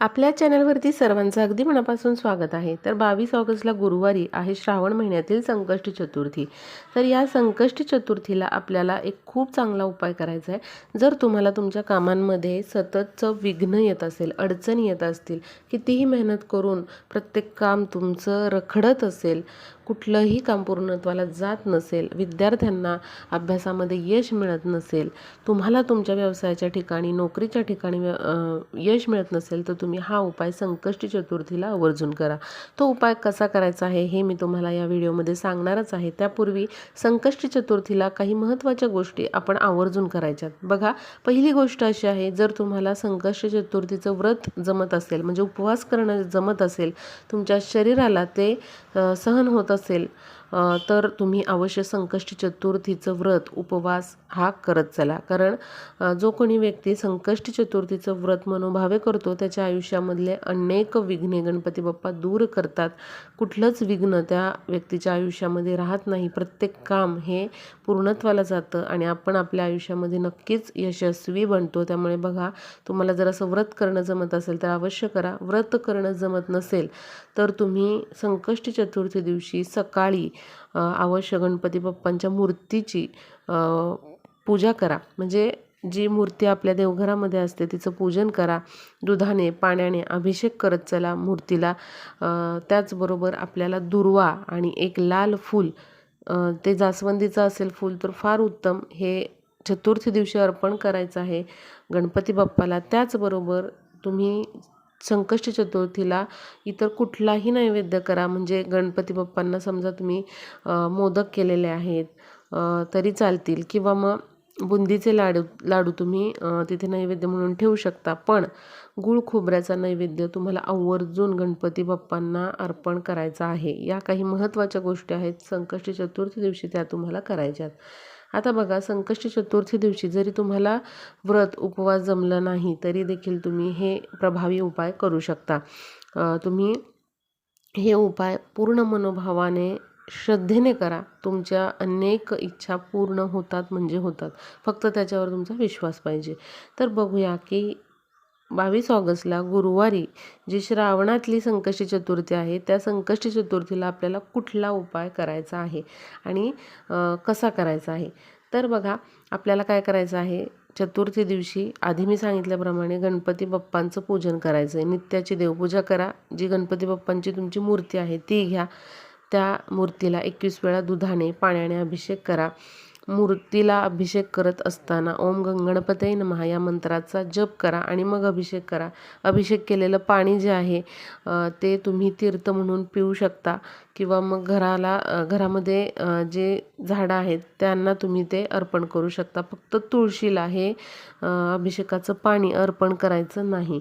आपल्या चॅनलवरती सर्वांचं अगदी मनापासून स्वागत आहे. तर बावीस ऑगस्टला गुरुवारी आहे श्रावण महिन्यातील संकष्टी चतुर्थी. तर या संकष्टी चतुर्थीला आपल्याला एक खूप चांगला उपाय करायचा आहे. जर तुम्हाला तुमच्या कामांमध्ये सततचं विघ्न येत असेल अडचणी येत असतील कितीही मेहनत करून प्रत्येक काम तुमचं रखडत असेल कुठलंही काम पूर्णत्वाला जात नसेल विद्यार्थ्यांना अभ्यासामध्ये यश मिळत नसेल तुम्हाला तुमच्या व्यवसायाच्या ठिकाणी नोकरीच्या ठिकाणी व्य- यश मिळत नसेल तर तुम्ही हा उपाय संकष्टी चतुर्थीला आवर्जून करा. तो उपाय कसा करायचा आहे हे मी तुम्हाला या व्हिडिओमध्ये सांगणारच आहे. त्यापूर्वी संकष्टी चतुर्थीला काही महत्त्वाच्या गोष्टी आपण आवर्जून करायच्यात. बघा पहिली गोष्ट अशी आहे जर तुम्हाला संकष्टी चतुर्थीचं व्रत जमत असेल म्हणजे उपवास करणं जमत असेल तुमच्या शरीराला ते सहन होत असेल अ, तर तुम्ही अवश्य संकष्टी चतुर्थीचं व्रत उपवास हा करत चला. कारण जो कोणी व्यक्ती संकष्टी चतुर्थीचं व्रत मनोभावे करतो त्याच्या आयुष्यामधले अनेक विघ्ने गणपती बाप्पा दूर करतात. कुठलंच विघ्न त्या व्यक्तीच्या आयुष्यामध्ये राहत नाही. प्रत्येक काम हे पूर्णत्वाला जातं आणि आपण आपल्या आयुष्यामध्ये नक्कीच यशस्वी बनतो. त्यामुळे बघा तुम्हाला जर असं व्रत करणं जमत असेल तर अवश्य करा. व्रत करणं जमत नसेल तर तुम्ही संकष्टी चतुर्थी दिवशी सकाळी अवश्य गणपती बाप्पांच्या मूर्तीची पूजा करा. म्हणजे जी मूर्ती आपल्या देवघरामध्ये असते तिचं पूजन करा. दुधाने पाण्याने अभिषेक करत चला मूर्तीला. त्याचबरोबर आपल्याला दुर्वा आणि एक लाल फूल ते जास्वंदीचं असेल फूल तर फार उत्तम. हे चतुर्थी दिवशी अर्पण करायचं आहे गणपती बाप्पाला. त्याचबरोबर तुम्ही संकष्ट चतुर्थीला इतर कुठलाही नैवेद्य करा. म्हणजे गणपती बाप्पांना समजा तुम्ही मोदक केलेले आहेत तरी चालतील. किंवा मग बुंदीचे लाडू लाडू तुम्ही तिथे नैवेद्य म्हणून ठेवू शकता. पण गुळ खोबऱ्याचा नैवेद्य तुम्हाला आवर्जून गणपती बाप्पांना अर्पण करायचा आहे. या काही महत्त्वाच्या गोष्टी आहेत. संकष्टी चतुर्थी दिवशी त्या तुम्हाला करायच्यात. आता बघा संकष्टी चतुर्थी दिवशी जरी तुम्हाला व्रत उपवास जमलं नाही तरी देखील तुम्ही हे प्रभावी उपाय करू शकता. तुम्ही हे उपाय पूर्ण मनोभावाने श्रद्धेने करा. तुमच्या अनेक इच्छा पूर्ण होतात म्हणजे होतात. फक्त त्याच्यावर तुमचा विश्वास पाहिजे. तर बघूया की बावीस ऑगस्टला गुरुवारी जी श्रावणातली संकष्टी चतुर्थी आहे त्या संकष्टी चतुर्थीला आपल्याला कुठला उपाय करायचा आहे आणि कसा करायचा आहे? तर बघा आपल्याला काय करायचं आहे? चतुर्थी दिवशी आधी मी सांगितल्याप्रमाणे गणपती बाप्पांचं पूजन करायचं आहे नित्याची देवपूजा करा. जी गणपती बाप्पांची तुमची मूर्ती आहे ती घ्या. त्या मूर्तीला एकवीस वेळा दुधाने पाण्याने अभिषेक करा. मूर्तीला अभिषेक करत असताना ओम गंगणपतये नमः या मंत्राचा जप करा आणि मग अभिषेक करा. अभिषेक केलेलं पाणी जे आहे ते तुम्ही तीर्थ म्हणून पिऊ शकता किंवा मग घराला घरामध्ये जे झाडं आहेत त्यांना तुम्ही ते अर्पण करू शकता. फक्त तुळशीला हे अभिषेकाचं पाणी अर्पण करायचं नाही.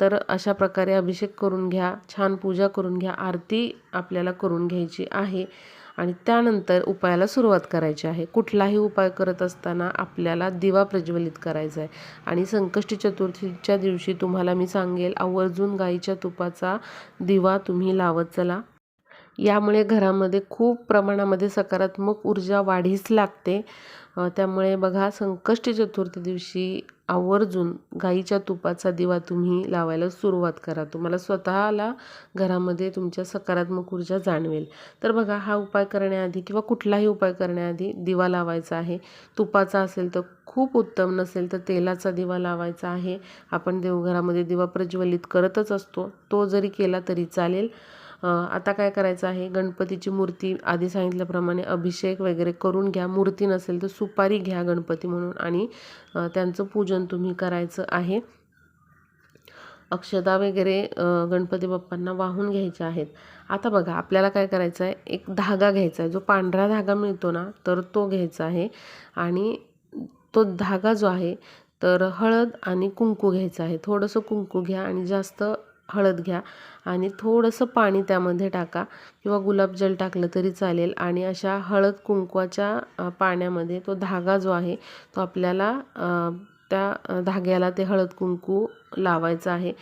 तर अशा प्रकारे अभिषेक करून घ्या छान पूजा करून घ्या आरती आपल्याला करून घ्यायची आहे. आणि त्यानंतर उपायाला सुरुवात करायची आहे. कुठलाही उपाय करत असताना आपल्याला दिवा प्रज्वलित करायचा आहे. आणि संकष्टी चतुर्थीच्या दिवशी तुम्हाला मी सांगेल आवर्जून गाईच्या तुपाचा दिवा तुम्ही लावत चला. यामुळे घरामध्ये खूप प्रमाणामध्ये सकारात्मक ऊर्जा वाढीस लागते. त्यामुळे बघा संकष्टी चतुर्थी दिवशी आवर्जून गाईच्या तुपाचा दिवा तुम्ही लावायला सुरुवात करा. तुम्हाला स्वतःला घरामध्ये तुमच्या सकारात्मक ऊर्जा जाणवेल. तर बघा हा उपाय करण्याआधी किंवा कुठलाही उपाय करण्याआधी दिवा लावायचा आहे. तुपाचा असेल तर खूप उत्तम नसेल तर तेलाचा दिवा लावायचा आहे. आपण देवघरामध्ये दिवा प्रज्वलित करतच असतो. तो जरी केला तरी चालेल. आता काय करायचं आहे? गणपतीची मूर्ती आधी सांगितल्याप्रमाणे अभिषेक वगैरे करून घ्या. मूर्ती नसेल तर सुपारी घ्या गणपती म्हणून. आणि त्यांचं पूजन तुम्ही करायचं आहे. अक्षता वगैरे गणपती बाप्पांना वाहून घ्यायच्या आहेत. आता बघा आपल्याला काय करायचं आहे? एक धागा घ्यायचा आहे. जो पांढरा धागा मिळतो ना तर तो घ्यायचा आहे. आणि तो धागा जो आहे तर हळद आणि कुंकू घ्यायचा आहे. थोडंसं कुंकू घ्या आणि जास्त हळद घ्या आणि थोडंसं पाणी त्यामध्ये टाका किंवा गुलाबजल टाकलं तरी चालेल. आणि अशा हळद कुंकवाच्या पाण्यामध्ये तो धागा जो आहे तो आपल्याला त्या धाग्याला ते हळद कुंकू लावायचं आहे.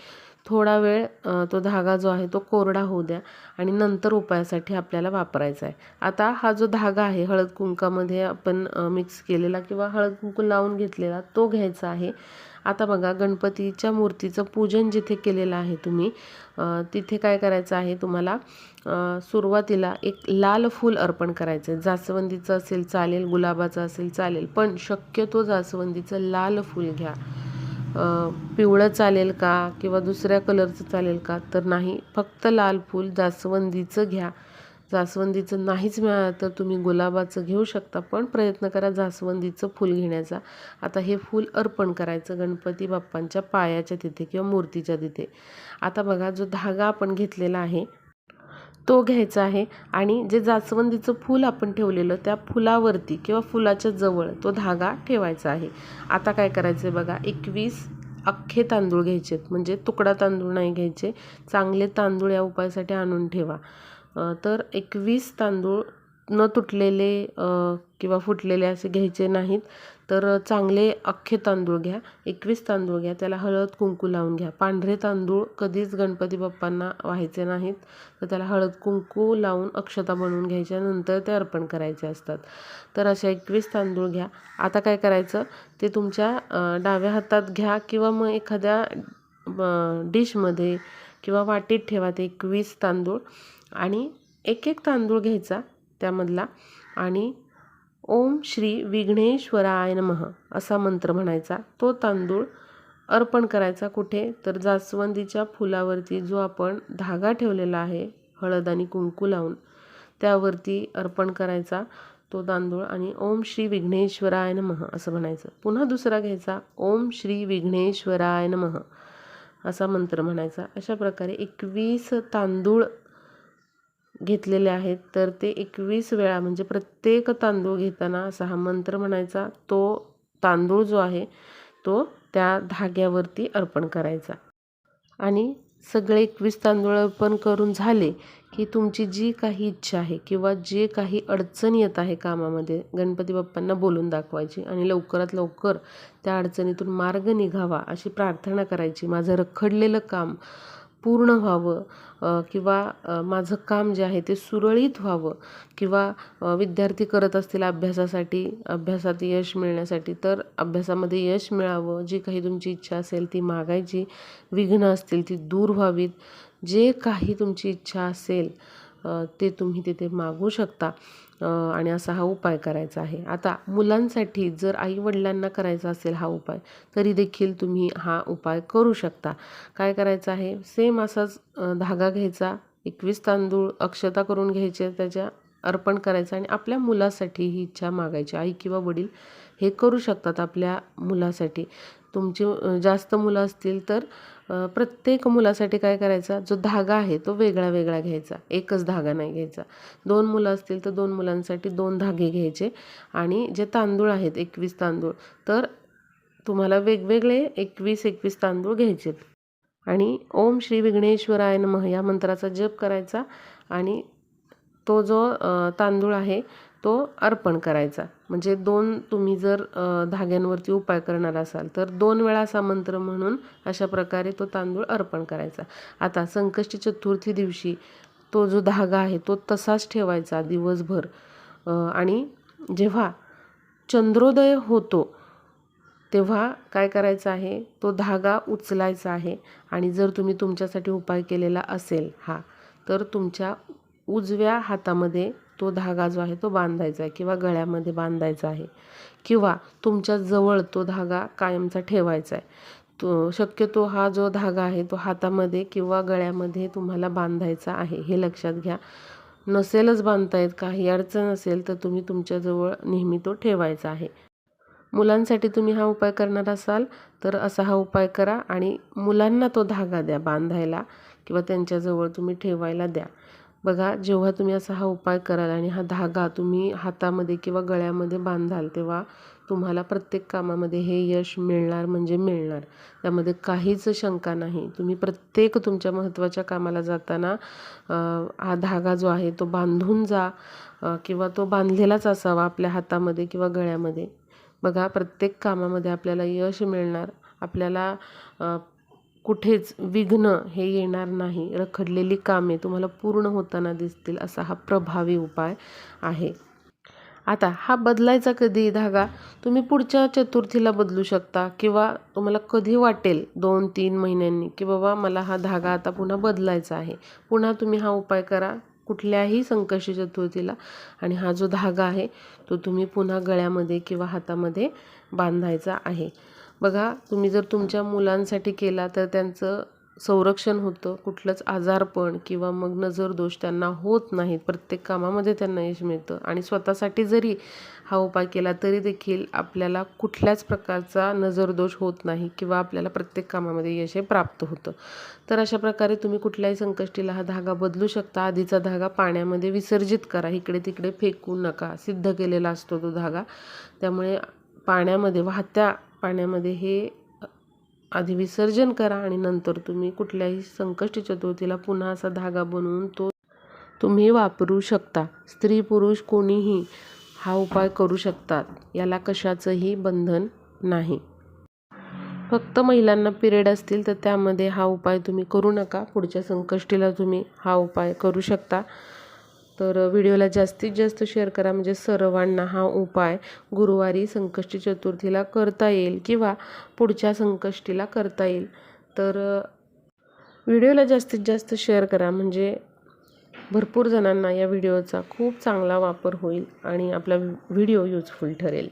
थोडा वेळ तो धागा जो आहे तो कोरडा होऊ द्या आणि नंतर उपायासाठी आपल्याला वापरायचा आहे. आता हा जो धागा आहे हळद कुंकामध्ये आपण मिक्स केलेला किंवा हळद कुंकू लावून घेतलेला तो घ्यायचा आहे. आता बघा गणपतीच्या मूर्तीचं पूजन जिथे केलेलं आहे तुम्ही तिथे काय करायचं आहे तुम्हाला? सुरुवातीला एक लाल फूल अर्पण करायचं आहे. जास्वंदीचं असेल चालेल गुलाबाचं असेल चालेल पण शक्यतो जास्वंदीचं लाल फूल घ्या. पिवळं चालेल का किंवा दुसऱ्या कलरचं चालेल का? तर नाही फक्त लाल फूल जास्वंदीचं घ्या. जास्वंदीचं नाहीच मिळालं तर तुम्ही गुलाबाचं घेऊ शकता पण प्रयत्न करा जास्वंदीचं फूल घेण्याचा. आता हे फूल अर्पण करायचं गणपती बाप्पांच्या पायाच्या तिथे किंवा मूर्तीच्या तिथे. आता बघा जो धागा आपण घेतलेला आहे तो घ्यायचा आहे आणि जे जास्वंदीचं फूल आपण ठेवलेलं त्या फुलावरती किंवा फुलाच्या जवळ तो धागा ठेवायचा आहे. आता काय करायचं आहे बघा एकवीस अख्खे तांदूळ घ्यायचे आहेत म्हणजे तुकडा तांदूळ नाही घ्यायचे चांगले तांदूळ या उपायासाठी आणून ठेवा. तर एकवीस तांदूळ न तुटलेले किंवा फुटलेले असे घ्यायचे नाहीत. तर चांगले अख्खे तांदूळ घ्या. एकवीस तांदूळ घ्या. त्याला हळद कुंकू लावून घ्या. पांढरे तांदूळ कधीच गणपती बाप्पांना व्हायचे नाहीत. तर त्याला हळद कुंकू लावून अक्षता बनवून घ्यायच्या. नंतर ते अर्पण करायचे असतात. तर अशा एकवीस तांदूळ घ्या. आता काय करायचं? ते तुमच्या डाव्या हातात घ्या किंवा मग एखाद्या डिशमध्ये किंवा वाटीत ठेवा ते एकवीस तांदूळ. आणि एक एक तांदूळ घ्यायचा त्यामधला आणि ओम श्री विघ्नेश्वराय नमः असा मंत्र म्हणायचा. तो तांदूळ अर्पण करायचा कुठे? तर जास्वंदीच्या फुलावरती जो आपण धागा ठेवलेला आहे हळद आणि कुंकू लावून त्यावरती अर्पण करायचा तो तांदूळ आणि ओम श्री विघ्नेश्वराय नमः असं म्हणायचं. पुन्हा दुसरा घ्यायचा ओम श्री विघ्नेश्वराय नमः असा मंत्र म्हणायचा. अशा प्रकारे एकवीस तांदूळ घेतलेले आहेत तर ते एकवीस वेळा म्हणजे प्रत्येक तांदूळ घेताना असा हा मंत्र म्हणायचा तो तांदूळ जो आहे तो त्या धाग्यावरती अर्पण करायचा. आणि सगळे एकवीस तांदूळ अर्पण करून झाले की तुमची जी काही इच्छा आहे किंवा जे काही अडचण येत आहे कामामध्ये गणपती बाप्पांना बोलून दाखवायची आणि लवकरात लवकर त्या अडचणीतून मार्ग निघावा अशी प्रार्थना करायची. माझं रखडलेलं काम पूर्ण व्हावं किंवा माझं काम जे आहे ते सुरळीत व्हावं किंवा विद्यार्थी करत असतील अभ्यासासाठी अभ्यासात यश मिळण्यासाठी तर अभ्यासामध्ये यश मिळावं. जी काही तुमची इच्छा असेल ती मागायची. विघ्न असतील ती दूर व्हावीत. जे काही तुमची इच्छा असेल ते तुम्ही तिथे मागू शकता. आणि असा हा उपाय करायचा आहे. आता मुलांसाठी जर आईवडिलांना करायचा असेल हा उपाय तरी देखील तुम्ही हा उपाय करू शकता. काय करायचं आहे? सेम असाच धागा घ्यायचा एकवीस तांदूळ अक्षता करून घ्यायचे त्याच्या अर्पण करायचं आणि आपल्या मुलासाठी ही इच्छा मागायची. आई किंवा वडील हे करू शकतात आपल्या मुलासाठी. तुमची जास्त मुलं असतील तर प्रत्येक मुलासाठी काय करायचा? जो धागा आहे तो वेगळा वेगळा घ्यायचा. एकच धागा नाही घ्यायचा. दोन मुलं असतील तर दोन मुलांसाठी दोन धागे घ्यायचे आणि जे तांदूळ आहेत एकवीस तांदूळ तर तुम्हाला वेगवेगळे एकवीस एकवीस तांदूळ घ्यायचे आणि ओम श्री विघ्नेश्वराय नमः या मंत्राचा जप करायचा आणि तो जो तांदूळ आहे तो अर्पण करायचा. म्हणजे दोन तुम्ही जर धाग्यांवरती उपाय करणार असाल तर दोन वेळा असा मंत्र म्हणून अशा प्रकारे तो तांदूळ अर्पण करायचा. आता संकष्टी चतुर्थी दिवशी तो जो धागा आहे तो तसाच ठेवायचा दिवसभर. आणि जेव्हा चंद्रोदय होतो तेव्हा काय करायचं आहे? तो धागा उचलायचा आहे. आणि जर तुम्ही तुमच्यासाठी उपाय केलेला असेल हा तर तुमच्या उजव्या हातामध्ये तो धागा जो आहे तो बांधायचा आहे किंवा गळ्यामध्ये बांधायचा आहे किंवा तुमच्या जवळ तो धागा कायमचा ठेवायचा आहे. तो शक्यतो हा जो धागा आहे तो हातामध्ये किंवा गळ्यामध्ये तुम्हाला बांधायचा आहे. हे लक्षात घ्या. नसेलच बांधता येत काही अडचण असेल तर तुम्ही तुमच्याजवळ नेहमी तो ठेवायचा आहे. मुलांसाठी तुम्ही हा उपाय करणार असाल तर असा हा उपाय करा आणि मुलांना तो धागा द्या बांधायला किंवा त्यांच्याजवळ तुम्ही ठेवायला द्या. बघा जेव्हा तुम्ही असा हा उपाय कराल आणि हा धागा तुम्ही हातामध्ये किंवा गळ्यामध्ये बांधाल तेव्हा तुम्हाला प्रत्येक कामामध्ये हे यश मिळणार म्हणजे मिळणार. त्यामध्ये काहीच शंका नाही. तुम्ही प्रत्येक तुमच्या महत्त्वाच्या कामाला जाताना हा धागा जो आहे तो बांधून जा किंवा तो बांधलेलाच असावा आपल्या हातामध्ये किंवा गळ्यामध्ये. बघा प्रत्येक कामामध्ये आपल्याला यश मिळणार. आपल्याला कुठेच विघ्न हे येणार नाही. रखडलेली कामे तुम्हाला पूर्ण होताना दिसतील असा हा प्रभावी उपाय आहे. आता हा बदलायचा कधी धागा तुम्ही पुढच्या चतुर्थीला बदलू शकता किंवा तुम्हाला कधी वाटेल दोन तीन महिन्यांनी की बाबा मला हा धागा आता पुन्हा बदलायचा आहे. पुन्हा तुम्ही हा उपाय करा कुठल्याही संकष्टी चतुर्थीला आणि हा जो धागा आहे तो तुम्ही पुन्हा गळ्यामध्ये किंवा हातामध्ये बांधायचा आहे. बघा तुम्ही जर तुमच्या मुलांसाठी केला तर त्यांचं संरक्षण होतं. कुठलंच आजारपण किंवा मग नजरदोष त्यांना होत नाहीत. प्रत्येक कामामध्ये त्यांना यश मिळतं. आणि स्वतःसाठी जरी हा उपाय केला तरी देखील आपल्याला कुठल्याच प्रकारचा नजरदोष होत नाही किंवा आपल्याला प्रत्येक कामामध्ये यश हे प्राप्त होतं. तर अशा प्रकारे तुम्ही कुठल्याही संकष्टीला हा धागा बदलू शकता. आधीचा धागा पाण्यामध्ये विसर्जित करा. इकडे तिकडे फेकू नका. सिद्ध केलेला असतो तो धागा. त्यामुळे पाण्यामध्ये वाहत्या पाण्यामध्ये हे आधी विसर्जन करा आणि नंतर तुम्ही कुठल्याही संकष्टी चतुर्थीला पुन्हा असा धागा बनवून तो तुम्ही वापरू शकता. स्त्री पुरुष कोणीही हा उपाय करू शकतात. याला कशाचंही बंधन नाही. फक्त महिलांना पिरियड असतील तर त्यामध्ये हा उपाय तुम्ही करू नका. पुढच्या संकष्टीला तुम्ही हा उपाय करू शकता. तर व्हिडिओला जास्तीत जास्त शेअर करा. म्हणजे सर्वांना हा उपाय गुरुवारी संकष्टी चतुर्थीला करता येईल किंवा पुढच्या संकष्टीला करता येईल. तर व्हिडिओला जास्तीत जास्त शेअर करा. म्हणजे भरपूर जणांना या व्हिडिओचा खूप चांगला वापर होईल आणि आपला व्हिडिओ युजफुल ठरेल.